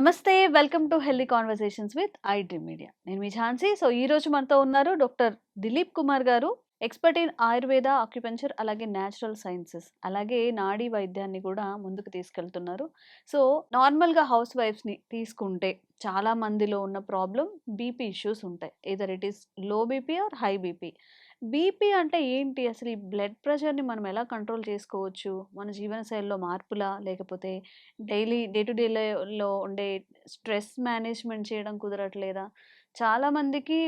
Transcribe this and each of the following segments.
నమస్తే welcome to healthy conversations with iDream Media. నేను మీ ఝాన్సీ. సో ఈ రోజు మనతో ఉన్నారు డాక్టర్ దిలీప్ కుమార్ గారు ఎక్స్పర్ట్ ఇన్ ఆయుర్వేద ఆక్యుపెంచర్ అలాగే న్యాచురల్ సైన్సెస్ అలాగే నాడీ వైద్యాన్ని కూడా ముందుకు తీసుకెళ్తున్నారు. సో నార్మల్గా హౌస్ వైఫ్స్ని తీసుకుంటే చాలా మందిలో ఉన్న ప్రాబ్లం బీపీ ఇష్యూస్ ఉంటాయి. Either it is low BP or high BP. BP అంటే ఏంటి? అసలు ఈ బ్లడ్ ప్రెషర్ని మనం ఎలా కంట్రోల్ చేసుకోవచ్చు? మన జీవనశైలిలో మార్పులా? లేకపోతే డైలీ డే టు డేలో ఉండే స్ట్రెస్ మేనేజ్మెంట్ చేయడం కుదరట్లేదా? చాలామందికి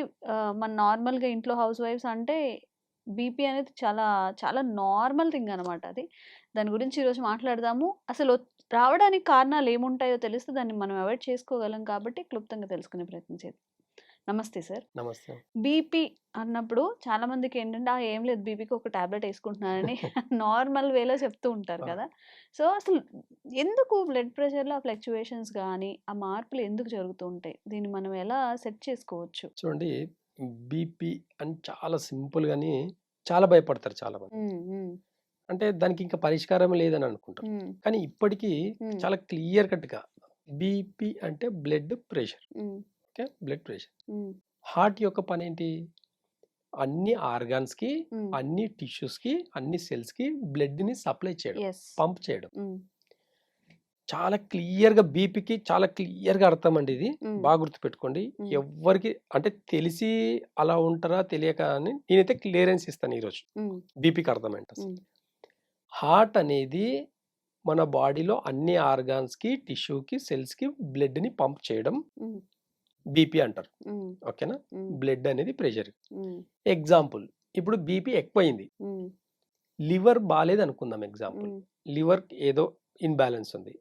మన నార్మల్గా ఇంట్లో హౌస్ వైఫ్స్ అంటే బీపీ అనేది చాలా చాలా నార్మల్ థింగ్ అనమాట అది. దాని గురించి ఈరోజు మాట్లాడదాము. అసలు రావడానికి కారణాలు ఏముంటాయో తెలిస్తే దాన్ని మనం అవాయిడ్ చేసుకోగలం కాబట్టి క్లుప్తంగా తెలుసుకునే ప్రయత్నం చేద్దాం. నమస్తే సార్. నమస్తే. బీపీ అన్నప్పుడు చాలా మందికి ఏంటంటే "ఆ, ఏం లేదు బీపీకి ఒక టాబ్లెట్ వేసుకుంటున్నానని నార్మల్ వేలో చెప్తూ ఉంటారు. కదా. సో అసలు ఎందుకు బ్లడ్ ప్రెషర్లో ఆ ఫ్లక్చువేషన్స్ కానీ ఆ మార్పులు ఎందుకు జరుగుతూ ఉంటాయి? దీన్ని మనం ఎలా సెట్ చేసుకోవచ్చు? చూడండి బీపీ అని చాలా సింపుల్ గాని చాలా భయపడతారు చాలా మంది. అంటే దానికి ఇంకా పరిష్కారం లేదని అనుకుంటారు. ఉమ్, కానీ ఇప్పటికీ చాలా క్లియర్ కట్గా బీపీ అంటే blood pressure. Okay. Blood pressure. Heart యొక్క పని ఏంటి అన్ని ఆర్గాన్స్కి. అన్ని టిష్యూస్కి అన్ని సెల్స్కి బ్లడ్ని సప్లై చేయడం. పంప్ చేయడం. చాలా క్లియర్గా బీపీకి చాలా క్లియర్గా అర్థం అండి ఇది బాగా గుర్తుపెట్టుకోండి. ఉమ్. ఎవ్వరికి అంటే తెలిసి అలా ఉంటారా తెలియక అని నేనైతే క్లియరెన్స్ ఇస్తాను ఈరోజు. బీపీకి అర్థమైంట ఉమ్, హార్ట్ అనేది మన బాడీలో అన్ని ఆర్గాన్స్కి టిష్యూకి సెల్స్కి బ్లడ్ని పంప్ చేయడం. బీపీ అంటారు. ఓకేనా? బ్లడ్ అనేది ప్రెషర్. ఎగ్జాంపుల్ ఇప్పుడు బీపీ ఎక్కువైంది. లివర్ బాగాలేదు అనుకుందాం ఎగ్జాంపుల్ లివర్ ఏదో ఇన్బ్యాలెన్స్ ఉంది.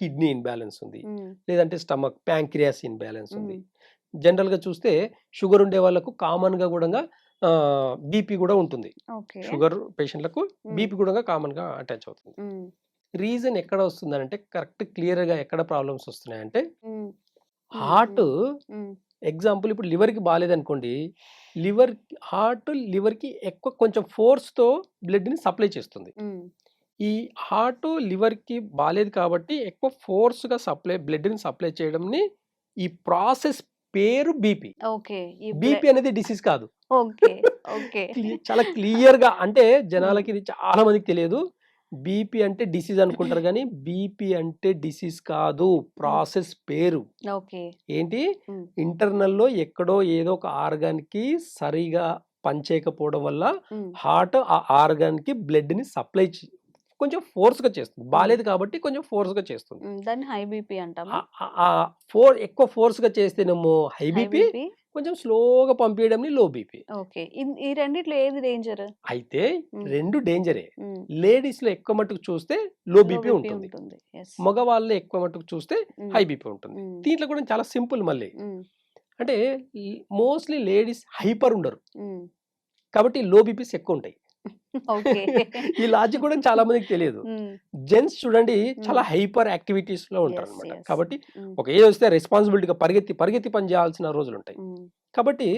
కిడ్నీ ఇన్బ్యాలెన్స్ ఉంది. లేదంటే స్టమక్ ప్యాంక్రియాస్ ఇన్బ్యాలెన్స్ ఉంది. ఉమ్, జనరల్గా చూస్తే షుగర్ ఉండే వాళ్ళకు కామన్గా కూడా బీపీ కూడా ఉంటుంది. షుగర్ పేషెంట్లకు బీపీ కూడా కామన్గా అటాచ్ అవుతుంది. రీజన్ ఎక్కడ వస్తుందంటే కరెక్ట్ క్లియర్గా ఎక్కడ ప్రాబ్లమ్స్ వస్తున్నాయంటే హార్ట్ ఎగ్జాంపుల్ ఇప్పుడు liver కి బాగాలేదనుకోండి లివర్ హార్ట్ లివర్కి ఎక్కువ కొంచెం ఫోర్స్తో బ్లడ్ని సప్లై చేస్తుంది. ఈ హార్ట్ లివర్కి బాగాలేదు కాబట్టి ఎక్కువ ఫోర్స్గా సప్లై బ్లడ్ని సప్లై చేయడంని ఈ ప్రాసెస్ పేరు బీపీ. ఓకే. బీపీ అనేది డిసీజ్ కాదు. ఓకే. ఓకే. చాలా క్లియర్గా అంటే జనాలకి ఇది చాలా మందికి తెలియదు. బీపీ అంటే డిసీజ్ అనుకుంటారు కానీ బీపీ అంటే డిసీజ్ కాదు ప్రాసెస్ పేరు. ఓకే. ఏంటి? ఉమ్, ఇంటర్నల్లో ఎక్కడో ఏదో ఒక ఆర్గాన్కి సరిగా పనిచేయకపోవడం వల్ల హార్ట్ ఆ ఆర్గాన్కి బ్లడ్ని సప్లై కొంచెం ఫోర్స్గా చేస్తుంది బాగాలేదు కాబట్టి కొంచెం ఫోర్స్గా చేస్తుంది దాన్ని హై బీపీ అంటామా? ఫోర్ ఎక్కువ ఫోర్స్గా చేస్తేనేమో హై బీపీ. కొంచెం స్లోగా పంపించడం లో బీపీ ఓకే. ఈ రెండిట్లో ఏది డేంజర్? అయితే రెండు డేంజరే. లేడీస్లో ఎక్కువ మట్టుకు చూస్తే లో బీపీ ఉంటుంది. ఉంటుంది. Yes. మగవాళ్ళు ఎక్కువ మట్టుకు చూస్తే హై బీపీ ఉంటుంది. దీంట్లో కూడా చాలా సింపుల్ మళ్ళీ. అంటే మోస్ట్లీ లేడీస్ హైపర్ ఉండరు. కాబట్టి లో బీపీస్ ఎక్కువ ఉంటాయి. ఈ లాజిక్ కూడా చాలా మందికి తెలియదు. జెంట్స్ చూడండి చాలా. హైపర్ యాక్టివిటీస్లో ఉంటారు అనమాట. కాబట్టి ఒక ఏజ్ వస్తే రెస్పాన్సిబిలిటీగా పరిగెత్తి పరిగెత్తి పని చేయాల్సిన రోజులు ఉంటాయి. కాబట్టి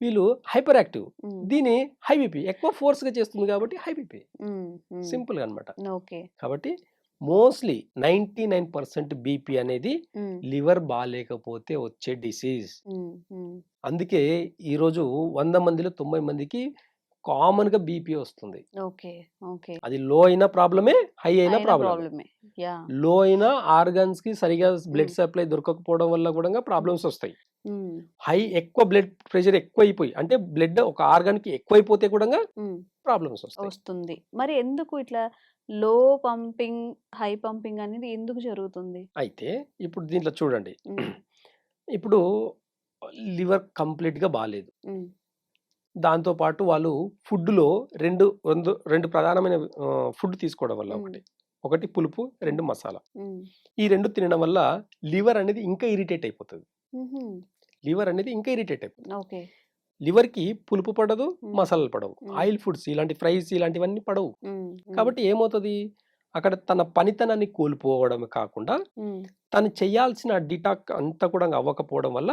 వీళ్ళు హైపర్ యాక్టివ్. దీని హై బీపీ ఎక్కువ ఫోర్స్గా చేస్తుంది కాబట్టి హై బీపీ ఉమ్, ఉమ్, సింపుల్గా అనమాట ఓకే. కాబట్టి mostly ninety nine percent BP అనేది లివర్ బాగాలేకపోతే వచ్చే డిసీజ్. అందుకే ఈరోజు వంద మందిలో తొంభై మందికి కామన్గా బీపీ వస్తుంది. ఓకే. ఓకే. అది లో అయిన ప్రాబ్లమే హై అయిన ప్రాబ్లమే. లో అయిన ఆర్గన్స్కి సరిగా బ్లడ్ సప్లై దొరకకపోవడం వల్ల కూడా ప్రాబ్లమ్స్ వస్తాయి. హై ఎక్కువ బ్లడ్ ప్రెషర్ ఎక్కువ అయిపోయి అంటే బ్లడ్ ఒక ఆర్గాన్కి ఎక్కువైపోతే కూడా ఉమ్, ప్రాబ్లమ్స్ వస్తాయి. వస్తుంది. మరి ఎందుకు ఇట్లా లో పంపింగ్ హై పంపింగ్ అనేది ఎందుకు జరుగుతుంది? అయితే ఇప్పుడు దీంట్లో చూడండి. ఇప్పుడు లివర్ కంప్లీట్గా బాగాలేదు ఉమ్, దాంతో పాటు వాళ్ళు ఫుడ్లో రెండు రెండు రెండు ప్రధానమైన ఫుడ్ తీసుకోవడం వల్ల. ఒకటి. ఒకటి పులుపు రెండు మసాలా. ఈ రెండు తినడం వల్ల లివర్ అనేది ఇంకా ఇరిటేట్ అయిపోతుంది. లివర్ అనేది ఇంకా ఇరిటేట్ అయిపోతుంది. ఓకే. లివర్కి పులుపు పడదు. మసాలాలు పడవు. ఆయిల్ ఫుడ్స్ ఇలాంటి ఫ్రైస్ ఇలాంటివన్నీ పడవు. కాబట్టి ఏమవుతుంది? అక్కడ తన పనితనాన్ని కోల్పోవడం కాకుండా తను చేయాల్సిన డిటాక్ అంతా కూడా అవ్వకపోవడం వల్ల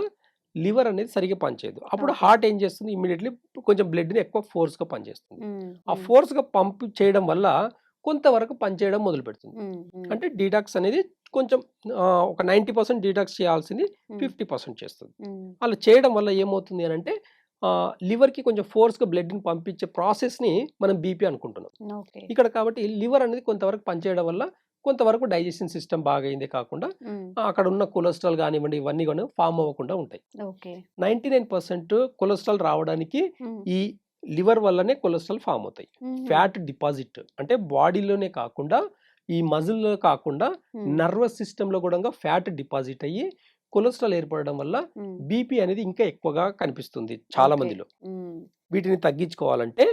లివర్ అనేది సరిగా పనిచేయదు. అప్పుడు. హార్ట్ ఏం చేస్తుంది? ఇమీడియట్లీ కొంచెం బ్లడ్ని ఎక్కువ ఫోర్స్గా పనిచేస్తుంది ఆ ఉమ్, ఫోర్స్గా పంప్ చేయడం వల్ల కొంతవరకు పనిచేయడం మొదలు పెడుతుంది అంటే డీటాక్స్ అనేది కొంచెం ఒక నైంటీ పర్సెంట్ డీటాక్స్ చేయాల్సింది ఫిఫ్టీ పర్సెంట్ చేస్తుంది. అలా చేయడం వల్ల ఏమవుతుంది అని అంటే లివర్కి కొంచెం ఫోర్స్గా బ్లడ్ని పంపించే ప్రాసెస్ని మనం బీపీ అనుకుంటున్నాం. ఇక్కడ కాబట్టి లివర్ అనేది కొంతవరకు పనిచేయడం వల్ల కొంతవరకు డైజెషన్ సిస్టమ్ బాగా అయిందే కాకుండా అక్కడ ఉన్న కొలెస్ట్రాల్ కానివ్వండి ఇవన్నీ కూడా ఫామ్ అవ్వకుండా ఉంటాయి. Okay. Ninety nine percent cholesterol రావడానికి ఈ లివర్ వల్లనే కొలెస్ట్రాల్ ఫామ్ అవుతాయి. ఫ్యాట్ డిపాజిట్ అంటే బాడీలోనే కాకుండా ఈ మజిల్లో కాకుండా నర్వస్ సిస్టంలో కూడా ఫ్యాట్ డిపాజిట్ అయ్యి కొలెస్ట్రాల్ ఏర్పడడం వల్ల బీపీ అనేది ఇంకా ఎక్కువగా కనిపిస్తుంది చాలా. మందిలో వీటిని తగ్గించుకోవాలంటే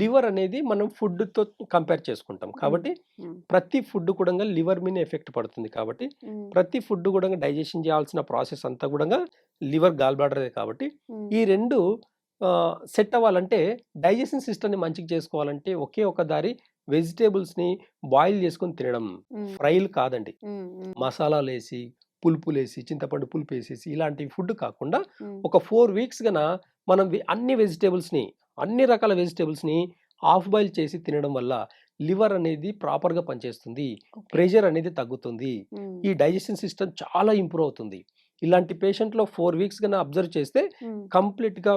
లివర్ అనేది మనం ఫుడ్తో కంపేర్ చేసుకుంటాం. కాబట్టి ప్రతి ఫుడ్ కూడా లివర్ మీద ఎఫెక్ట్ పడుతుంది కాబట్టి ప్రతి ఫుడ్ కూడా డైజెషన్ చేయాల్సిన ప్రాసెస్ అంతా కూడా లివర్ గాల్ బ్లాడరే కాబట్టి ఈ రెండు సెట్ అవ్వాలంటే డైజెషన్ సిస్టమ్ని మంచిగా చేసుకోవాలంటే ఒకే ఒక దారి వెజిటేబుల్స్ని బాయిల్ చేసుకొని తినడం. ఫ్రైలు కాదండి. మసాలాలు వేసి పులుపులు వేసి చింతపండు పులుపు వేసేసి ఇలాంటి ఫుడ్ కాకుండా ఒక ఫోర్ వీక్స్ గన మనం అన్ని వెజిటేబుల్స్ని అన్ని రకాల వెజిటేబుల్స్ని హాఫ్ బాయిల్ చేసి తినడం వల్ల లివర్ అనేది ప్రాపర్గా పనిచేస్తుంది. ప్రెషర్ అనేది తగ్గుతుంది. ఈ డైజెషన్ సిస్టమ్ చాలా ఇంప్రూవ్ అవుతుంది. ఇలాంటి పేషెంట్లో ఫోర్ వీక్స్ కన్నా అబ్జర్వ్ చేస్తే కంప్లీట్గా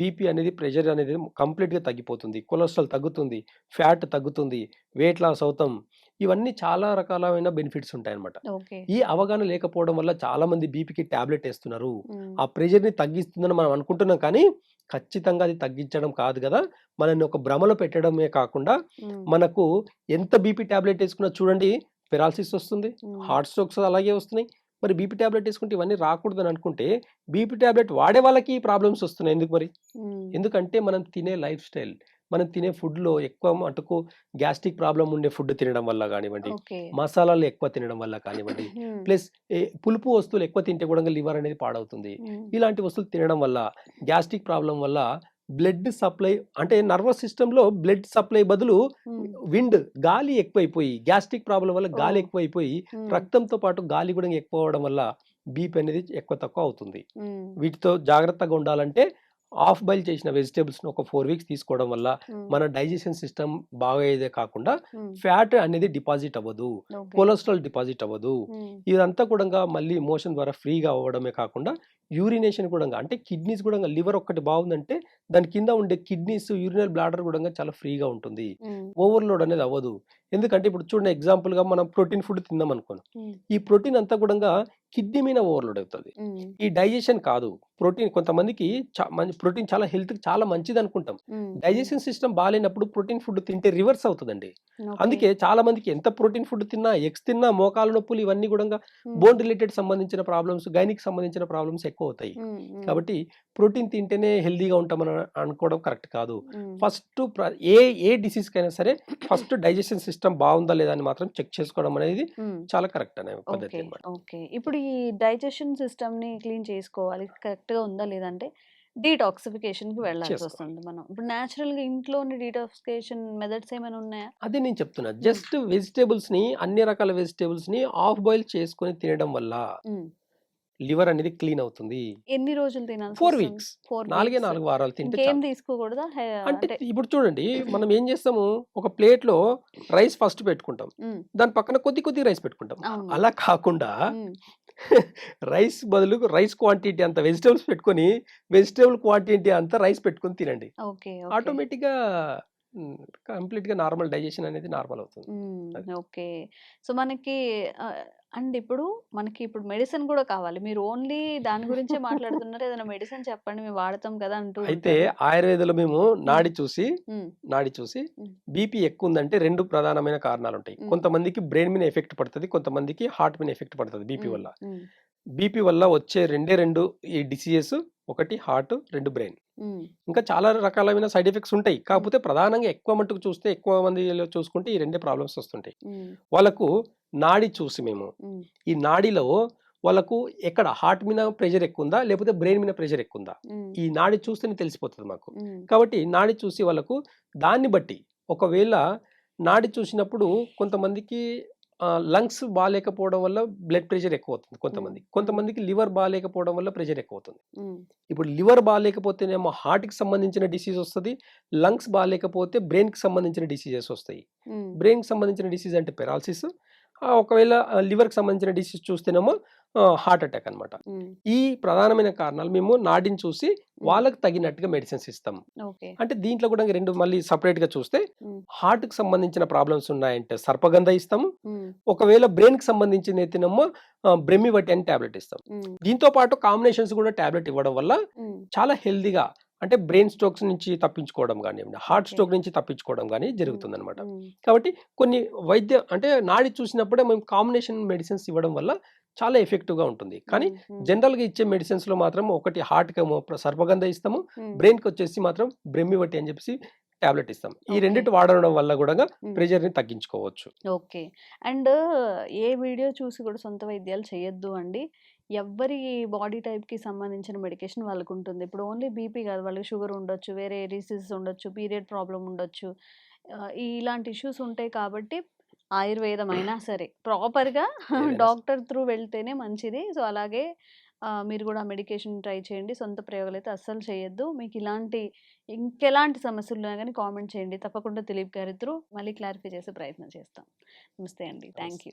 బీపీ అనేది ప్రెషర్ అనేది కంప్లీట్గా తగ్గిపోతుంది. కొలెస్ట్రాల్ తగ్గుతుంది. ఫ్యాట్ తగ్గుతుంది. వెయిట్ లాస్ అవుతాం. ఇవన్నీ చాలా రకాలైన బెనిఫిట్స్ ఉంటాయి అన్నమాట ఓకే. ఈ అవగాహన లేకపోవడం వల్ల చాలా మంది బీపీకి టాబ్లెట్ వేస్తున్నారు. ఆ ప్రెషర్ని తగ్గిస్తుందని మనం అనుకుంటున్నాం కానీ ఖచ్చితంగా అది తగ్గించడం కాదు కదా. మనల్ని ఒక భ్రమలో పెట్టడమే కాకుండా మనకు ఎంత బీపీ టాబ్లెట్ వేసుకున్నా చూడండి పెరాలసిస్ వస్తుంది హార్ట్ స్ట్రోక్స్ అలాగే వస్తున్నాయి. మరి బీపీ టాబ్లెట్ వేసుకుంటే ఇవన్నీ రాకూడదని అనుకుంటే బీపీ టాబ్లెట్ వాడే వాళ్ళకి ప్రాబ్లమ్స్ వస్తున్నాయి. ఎందుకు మరి? ఎందుకంటే మనం తినే లైఫ్ స్టైల్ మనం తినే ఫుడ్లో ఎక్కువ మటుకు గ్యాస్ట్రిక్ ప్రాబ్లం ఉండే ఫుడ్ తినడం వల్ల కానివ్వండి మసాలాలు ఎక్కువ తినడం వల్ల కానివ్వండి ప్లస్ పులుపు వస్తువులు ఎక్కువ తింటే కూడా లివర్ అనేది పాడవుతుంది. ఇలాంటి వస్తువులు తినడం వల్ల గ్యాస్ట్రిక్ ప్రాబ్లం వల్ల బ్లడ్ సప్లై అంటే నర్వస్ సిస్టంలో బ్లడ్ సప్లై బదులు విండ్ గాలి ఎక్కువైపోయి గ్యాస్ట్రిక్ ప్రాబ్లం వల్ల గాలి. ఎక్కువైపోయి రక్తంతో పాటు గాలి కూడా ఎక్కువ అవడం వల్ల బీపీ అనేది ఎక్కువ తక్కువ అవుతుంది. వీటితో జాగ్రత్తగా ఉండాలంటే ఆఫ్ బాయిల్ చేసిన వెజిటేబుల్స్ని ఒక ఫోర్ వీక్స్ తీసుకోవడం వల్ల మన డైజెషన్ సిస్టమ్ బాగా అయ్యేదే కాకుండా ఫ్యాట్ అనేది డిపాజిట్ అవ్వదు. కొలెస్ట్రాల్ డిపాజిట్ అవ్వదు. ఇదంతా కూడా మళ్ళీ మోషన్ ద్వారా ఫ్రీగా అవ్వడమే కాకుండా యూరినేషన్ కూడా అంటే కిడ్నీస్ కూడా లివర్ ఒక్కటి బాగుందంటే దాని కింద ఉండే కిడ్నీస్ యూరినల్ బ్లాడర్ కూడా చాలా ఫ్రీగా ఉంటుంది. ఓవర్లోడ్ అనేది అవ్వదు. ఎందుకంటే ఇప్పుడు చూడండి ఎగ్జాంపుల్గా మనం ప్రోటీన్ ఫుడ్ తిందాం అనుకోను ఉమ్, ఈ ప్రోటీన్ అంతా కూడా కిడ్నీ మీద ఓవర్లోడ్ అవుతుంది. ఈ డైజెషన్ కాదు. ప్రోటీన్ కొంతమందికి ప్రోటీన్ చాలా హెల్త్ చాలా మంచిది అనుకుంటాం. డైజెషన్ సిస్టమ్ బాగాలేనప్పుడు ప్రోటీన్ ఫుడ్ తింటే రివర్స్ అవుతుందండి. అందుకే చాలా మందికి ఎంత ప్రోటీన్ ఫుడ్ తిన్నా ఎగ్స్ తిన్నా మోకాల నొప్పులు ఇవన్నీ కూడా బోన్ రిలేటెడ్ సంబంధించిన ప్రాబ్లమ్స్ గైనిక్ సంబంధించిన ప్రాబ్లమ్స్ ఎక్కువ అవుతాయి ఉమ్, కాబట్టి ప్రోటీన్ తింటేనే హెల్దీగా ఉంటామని అనుకోవడం కరెక్ట్ కాదు. ఫస్ట్ ఏ ఏ డిసీజ్కి అయినా సరే ఫస్ట్ డైజెషన్ సిస్టమ్ బాగుందా లేదా అని మాత్రం చెక్ చేసుకోవడం అనేది చాలా కరెక్ట్ అనే పద్ధతి ఓకే. అన్నమాట. ఓకే. ఇప్పుడు ఈ డైజెషన్ సిస్టమ్ని క్లీన్ చేసుకోవాలి. కరెక్ట్గా ఉందా లేదంటే డీటాక్సిఫికేషన్కి వెళ్ళాల్సి. వస్తుంది మనం. ఇప్పుడు న్యాచురల్గా ఇంట్లోని డీటాక్సిఫికేషన్ మెథడ్స్ ఏమైనా ఉన్నాయా? అదే నేను చెప్తున్నా. జస్ట్ వెజిటేబుల్స్ని అన్ని రకాల వెజిటేబుల్స్ని ఆఫ్ బాయిల్ చేసుకొని తినడం వల్ల లివర్ అనేది క్లీన్ అవుతుంది. ఎన్ని రోజులు తినాలి ఫోర్ వీక్స్. ఫోర్ నాలుగే నాలుగు వారాలు తింటే చాలు. తీసుకోకూడదా? అంటే ఇప్పుడు చూడండి మనం ఏం చేస్తాము? ఒక ప్లేట్లో రైస్ ఫస్ట్ పెట్టుకుంటాం. దాని పక్కన కొద్ది కొద్ది రైస్ పెట్టుకుంటాం. అలా కాకుండా రైస్ బదులు రైస్ క్వాంటిటీ అంత వెజిటేబుల్స్ పెట్టుకొని వెజిటేబుల్ క్వాంటిటీ అంత రైస్ పెట్టుకొని తినండి. ఓకే ఆటోమేటిక్గా కంప్లీట్గా నార్మల్ డైజెషన్ అనేది నార్మల్ అవుతుంది. ఓకే. సో మనకి అండ్ ఇప్పుడు మనకి ఇప్పుడు మెడిసిన్ కూడా కావాలి. మీరు ఓన్లీ దాని గురించే మాట్లాడుతున్నారు. ఏదైనా మెడిసిన్ చెప్పండి మేము వాడతాం కదా అంటూ అయితే. ఆయుర్వేదంలో మేము నాడి చూసి నాడి చూసి. బీపీ ఎక్కువ ఉందంటే రెండు ప్రధానమైన కారణాలు ఉంటాయి. కొంతమందికి బ్రెయిన్ మీద ఎఫెక్ట్ పడుతుంది కొంతమందికి హార్ట్ మీద ఎఫెక్ట్ పడుతుంది బీపీ వల్ల. బీపీ వల్ల వచ్చే రెండే రెండు ఈ డిసీజెస్ ఒకటి హార్ట్ రెండు బ్రెయిన్. ఇంకా చాలా రకాలైన సైడ్ ఎఫెక్ట్స్ ఉంటాయి. కాకపోతే ప్రధానంగా ఎక్కువ మట్టుకు చూస్తే ఎక్కువ మందిలో చూసుకుంటే ఈ రెండే ప్రాబ్లమ్స్ వస్తుంటాయి. వాళ్ళకు నాడి చూసి మేము ఈ నాడిలో వాళ్ళకు ఎక్కడ హార్ట్ మీద ప్రెషర్ ఎక్కువ ఉందా? లేకపోతే బ్రెయిన్ మీద ప్రెషర్ ఎక్కువ ఉందా? ఈ నాడి చూస్తేనే తెలిసిపోతుంది మాకు. కాబట్టి నాడి చూసి వాళ్ళకు దాన్ని బట్టి ఒకవేళ నాడి చూసినప్పుడు కొంతమందికి లంగ్స్ బాగాలేకపోవడం వల్ల బ్లడ్ ప్రెషర్ ఎక్కువ అవుతుంది కొంతమంది. కొంతమందికి లివర్ బాగాలేకపోవడం వల్ల ప్రెషర్ ఎక్కువ అవుతుంది ఇప్పుడు లివర్ బాగాలేకపోతేనేమో హార్ట్కి సంబంధించిన డిసీజ్ వస్తుంది లంగ్స్ బాగాలేకపోతే బ్రెయిన్కి సంబంధించిన డిసీజెస్ వస్తాయి. బ్రెయిన్కి సంబంధించిన డిసీజ్ అంటే పెరాలసిస్ ఒకవేళ లివర్కి సంబంధించిన డిసీజ్ చూస్తేనేమో హార్ట్ అటాక్ అన్నమాట. ఉమ్, ఈ ప్రధానమైన కారణాలు మేము నాడిని చూసి వాళ్ళకి తగినట్టుగా మెడిసిన్స్ ఇస్తాం అంటే దీంట్లో కూడా రెండు మళ్ళీ సపరేట్గా చూస్తే ఉమ్, హార్ట్కి సంబంధించిన ప్రాబ్లమ్స్ ఉన్నాయంటే సర్పగంధ ఇస్తాము. ఒకవేళ బ్రెయిన్కి సంబంధించిన అయితేనేమో బ్రెమ్మి వట్టి అని టాబ్లెట్ ఇస్తాం దీంతో పాటు కాంబినేషన్స్ కూడా టాబ్లెట్ ఇవ్వడం వల్ల చాలా హెల్దీగా అంటే బ్రెయిన్ స్ట్రోక్స్ నుంచి తప్పించుకోవడం కానివ్వండి హార్ట్. స్ట్రోక్ నుంచి తప్పించుకోవడం కానీ జరుగుతుంది అనమాట కాబట్టి కొన్ని వైద్య అంటే నాడి చూసినప్పుడే మేము కాంబినేషన్ మెడిసిన్స్ ఇవ్వడం వల్ల చాలా ఎఫెక్టివ్గా ఉంటుంది. కానీ జనరల్గా ఇచ్చే మెడిసిన్స్లో మాత్రం ఒకటి హార్ట్కి సర్పగంధ ఇస్తాము బ్రెయిన్కి వచ్చేసి మాత్రం బ్రెమ్మి వట్టి అని చెప్పేసి టాబ్లెట్ ఇస్తాం ఈ. రెండింటి వాడడం వల్ల కూడా ఉమ్. ప్రెషర్ని తగ్గించుకోవచ్చు. ఓకే. అండ్ ఏ వీడియో చూసి కూడా సొంత వైద్యాలు చేయొద్దు అండి. ఎవ్వరి బాడీ టైప్కి సంబంధించిన మెడికేషన్ వాళ్ళకు ఉంటుంది ఇప్పుడు ఓన్లీ బీపీ కాదు వాళ్ళకి షుగర్ ఉండొచ్చు వేరే డిసీజ్ ఉండొచ్చు పీరియడ్ ప్రాబ్లం ఉండొచ్చు. ఇలాంటి ఇష్యూస్ ఉంటాయి కాబట్టి ఆయుర్వేదం అయినా సరే ప్రాపర్గా. డాక్టర్ త్రూ వెళ్తేనే మంచిది. సో అలాగే మీరు కూడా మెడికేషన్ ట్రై చేయండి. సొంత ప్రయోగాలు అయితే అస్సలు చేయొద్దు. మీకు ఇలాంటి ఇంకెలాంటి సమస్యలు ఉన్నా కానీ కామెంట్ చేయండి. తప్పకుండా దిలీప్ గారి త్రూ మళ్ళీ క్లారిఫై చేసే ప్రయత్నం చేస్తాం. నమస్తే అండి. Thank you.